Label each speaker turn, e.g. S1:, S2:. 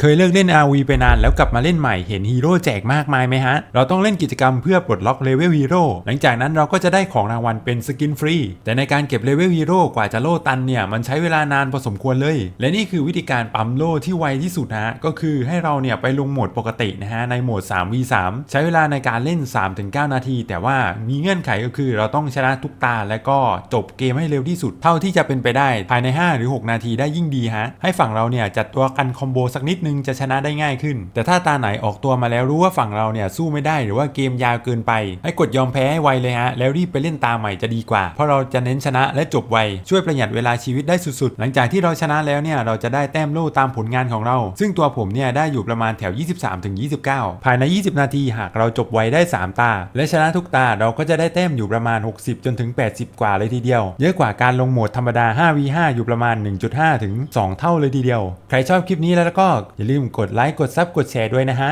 S1: เคยเลิกเล่น RV ไปนานแล้วกลับมาเล่นใหม่เห็นฮีโร่แจกมากมายไหมฮะ เราต้องเล่นกิจกรรมเพื่อปลดล็อกเลเวลฮีโร่หลังจากนั้นเราก็จะได้ของรางวัลเป็นสกินฟรี แต่ในการเก็บเลเวลฮีโร่กว่าจะโล่ตันเนี่ย มันใช้เวลานานพอสมควรเลย และนี่คือวิธีการปั๊มโล่ที่ไวที่สุดนะฮะ ก็คือให้เราเนี่ยไปลงโหมดปกตินะฮะในโหมด 3v3 ใช้เวลาในการเล่น 3-9 นาที แต่ว่ามีเงื่อนไขก็คือเราต้องชนะทุกตาและก็จบเกมให้เร็วที่สุดเท่าที่จะเป็นไปได้ภายใน 5 หรือ 6 นาทีได้ยิ่งดีฮะให้ฝั่งเราเนี่ยจัดตัวกันคอมโบสักนิดนึงจะชนะได้ง่ายขึ้น แต่ถ้าตาไหนออกตัวมาแล้วรู้ว่าฝั่งเราเนี่ยสู้ไม่ได้หรือว่าเกมยาวเกินไป ให้กดยอมแพ้ให้ไวเลยฮะแล้วรีบไปเล่นตาใหม่จะดีกว่า เพราะเราจะเน้นชนะและจบไวช่วยประหยัดเวลาชีวิตได้สุดๆ หลังจากที่เราชนะแล้วเนี่ยเราจะได้แต้มโล่ตามผลงานของเรา ซึ่งตัวผมเนี่ยได้อยู่ประมาณแถว 23-29 ภายใน 20 นาทีหากเราจบไวได้ 3 ตา และชนะทุกตาเราก็จะได้แต้มอยู่ประมาณ 60 จนถึง 80 กว่าเลยทีเดียว เยอะกว่าการลงโหมดธรรมดา 5v5 อยู่ประมาณ 1.5 ถึง 2 เท่าเลยทีเดียว ใครชอบคลิปนี้แล้วก็อย่าลืมกดไลค์กดซับกดแชร์ด้วยนะฮะ